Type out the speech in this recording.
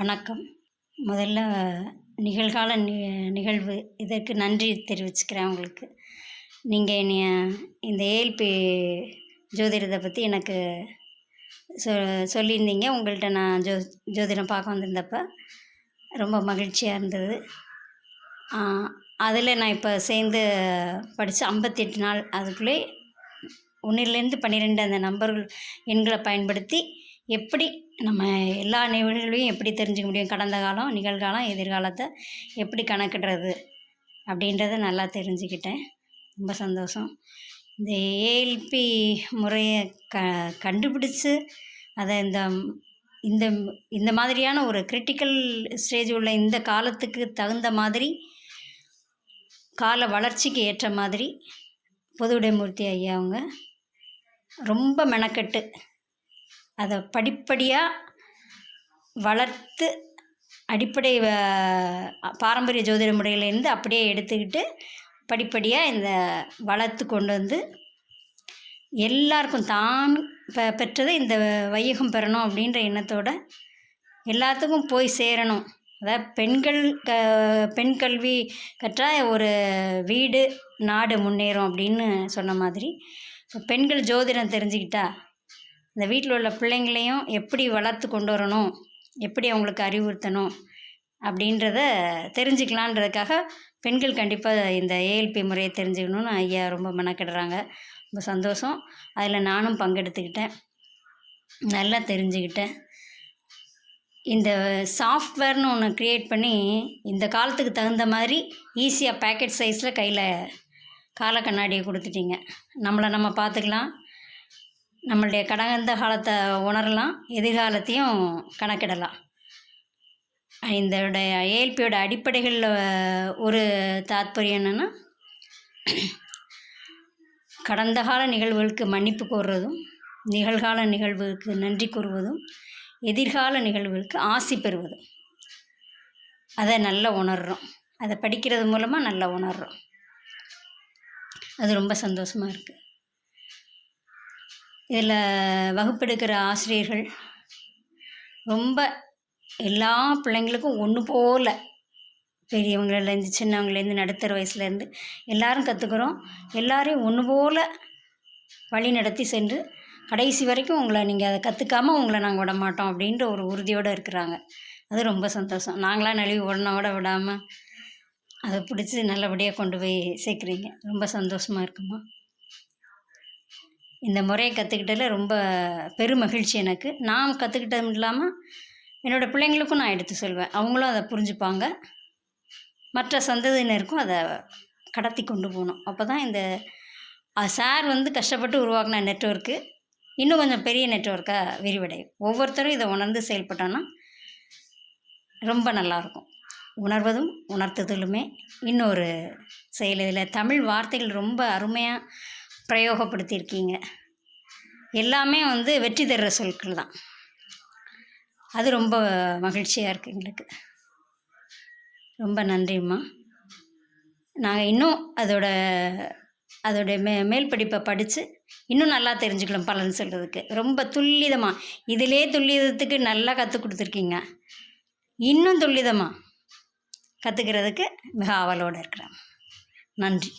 வணக்கம். முதல்ல நிகழ்கால நி நிகழ்வு. இதற்கு நன்றி தெரிவிச்சுக்கிறேன் உங்களுக்கு. நீங்கள் என்னைய இந்த ஏஎல்பி ஜோதிடத்தை பற்றி எனக்கு சொ சொல்லியிருந்தீங்க. உங்கள்கிட்ட நான் ஜோ ஜோதிடம் பார்க்க வந்திருந்தப்ப ரொம்ப மகிழ்ச்சியாக இருந்தது. அதில் நான் இப்போ சேர்ந்து படித்து ஐம்பத்தெட்டு நாள். அதுக்குள்ளே ஒன்றிலேருந்து பன்னிரெண்டு அந்த நம்பர்கள் எண்களை பயன்படுத்தி எப்படி நம்ம எல்லா நிகழ்வுகளையும் எப்படி தெரிஞ்சுக்க முடியும்? கடந்த காலம் நிகழ்காலம் எதிர்காலத்தை எப்படி கணக்கிடுறது? அப்படின்றத நல்லா தெரிஞ்சுக்கிட்டேன். ரொம்ப சந்தோஷம். இந்த ஏஎல்பி முறையை க கண்டுபிடிச்சு அதை இந்த இந்த இந்த மாதிரியான ஒரு கிரிட்டிக்கல் ஸ்டேஜ் உள்ள இந்த காலத்துக்கு தகுந்த மாதிரி கால வளர்ச்சிக்கு ஏற்ற மாதிரி பொதுவுடைமூர்த்தி ஐயா அவங்க ரொம்ப மெனக்கெட்டு அதை படிப்படியாக வளர்த்து அடிப்படை பாரம்பரிய ஜோதிட முறையிலேருந்து அப்படியே எடுத்துக்கிட்டு படிப்படியாக இந்த வளர்த்து கொண்டு வந்து எல்லாருக்கும் தான் பெ பெற்றதை இந்த வையகம் பெறணும் அப்படின்ற எண்ணத்தோட எல்லாத்துக்கும் போய் சேரணும். அதாவது பெண்கள் க பெண் கல்வி கற்றால் ஒரு வீடு நாடு முன்னேறும் அப்படின்னு சொன்ன மாதிரி இப்போ பெண்கள் ஜோதிடம் தெரிஞ்சுக்கிட்டா இந்த வீட்டில் உள்ள பிள்ளைங்களையும் எப்படி வளர்த்து கொண்டு வரணும்? எப்படி அவங்களுக்கு அறிவுறுத்தணும்? அப்படின்றத தெரிஞ்சுக்கலான்றதுக்காக பெண்கள் கண்டிப்பாக இந்த ஏஎல்பி முறையை தெரிஞ்சுக்கணுன்னு ஐயா ரொம்ப மெனக்கிடுறாங்க. ரொம்ப சந்தோஷம். அதில் நானும் பங்கெடுத்துக்கிட்டேன். நல்லா தெரிஞ்சுக்கிட்டேன். இந்த சாஃப்ட்வேர்னு ஒன்று க்ரியேட் பண்ணி இந்த காலத்துக்கு தகுந்த மாதிரி ஈஸியாக பேக்கெட் சைஸில் கையில் கால கண்ணாடியை கொடுத்துட்டீங்க. நம்மளை நம்ம பார்த்துக்கலாம். நம்மளுடைய கடந்த காலத்தை உணரலாம் எதிர்காலத்தையும் கணக்கிடலாம். இதோடைய ஏஎல்பியோட அடிப்படைகளில் ஒரு தாத்பரியம் என்னென்னா கடந்த கால நிகழ்வுகளுக்கு மன்னிப்பு கோர்றதும் நிகழ்கால நிகழ்வுகளுக்கு நன்றி கூறுவதும் எதிர்கால நிகழ்வுகளுக்கு ஆசி பெறுவதும். அதை நல்லா உணர்கிறோம் அதை படிக்கிறது மூலமாக நல்லா உணர்கிறோம் அது ரொம்ப சந்தோஷமாக இருக்குது இதில் வகுப்பெடுக்கிற ஆசிரியர்கள் ரொம்ப எல்லா பிள்ளைங்களுக்கும் ஒன்று போல் பெரியவங்களேருந்து சின்னவங்கலேருந்து நடுத்தர வயசுலேருந்து எல்லோரும் கற்றுக்குறோம் எல்லோரையும் ஒன்று போல் வழி நடத்தி சென்று கடைசி வரைக்கும் உங்களை நீங்கள் அதை கற்றுக்காமல் உங்களை நாங்கள் விட மாட்டோம் அப்படின்ற ஒரு உறுதியோடு இருக்கிறாங்க. அது ரொம்ப சந்தோஷம். நாங்களாம் நழுவி உடனே கூட விடாமல் அதை பிடிச்சி நல்லபடியாக கொண்டு போய் சேர்க்குறீங்க. ரொம்ப சந்தோஷமாக இருக்குமா இந்த முறையை கற்றுக்கிட்டதில் ரொம்ப பெருமகிழ்ச்சி எனக்கு. நான் கற்றுக்கிட்டதும் இல்லாமல் என்னோடய பிள்ளைங்களுக்கும் நான் எடுத்து சொல்வேன். அவங்களும் அதை புரிஞ்சுப்பாங்க. மற்ற சந்ததியினருக்கும் அதை கடத்தி கொண்டு போகணும். அப்போ தான் இந்த சார் வந்து கஷ்டப்பட்டு உருவாக்கின நெட்ஒர்க்கு இன்னும் கொஞ்சம் பெரிய நெட்ஒர்க்காக விரிவடையும். ஒவ்வொருத்தரும் இதை உணர்ந்து செயல்பட்டோன்னா ரொம்ப நல்லாயிருக்கும். உணர்வதும் உணர்த்ததிலுமே. இன்னொரு செயல் இதில் தமிழ் வார்த்தைகள் ரொம்ப அருமையாக பிரயோகப்படுத்தியிருக்கீங்க. எல்லாமே வந்து வெற்றி தர்ற சொற்கள் தான். அது ரொம்ப மகிழ்ச்சியாக இருக்குது எங்களுக்கு. ரொம்ப நன்றிம்மா. நாங்கள் இன்னும் அதோட அதோடைய மே மேல் படிப்பை படித்து இன்னும் நல்லா தெரிஞ்சுக்கலாம் பலன் சொல்கிறதுக்கு ரொம்ப துல்லிதமாக இதிலே துல்லிதத்துக்கு நல்லா கற்றுக் கொடுத்துருக்கீங்க. இன்னும் துல்லிதமாக கற்றுக்கிறதுக்கு மிக ஆவலோடு இருக்கிறேன். நன்றி.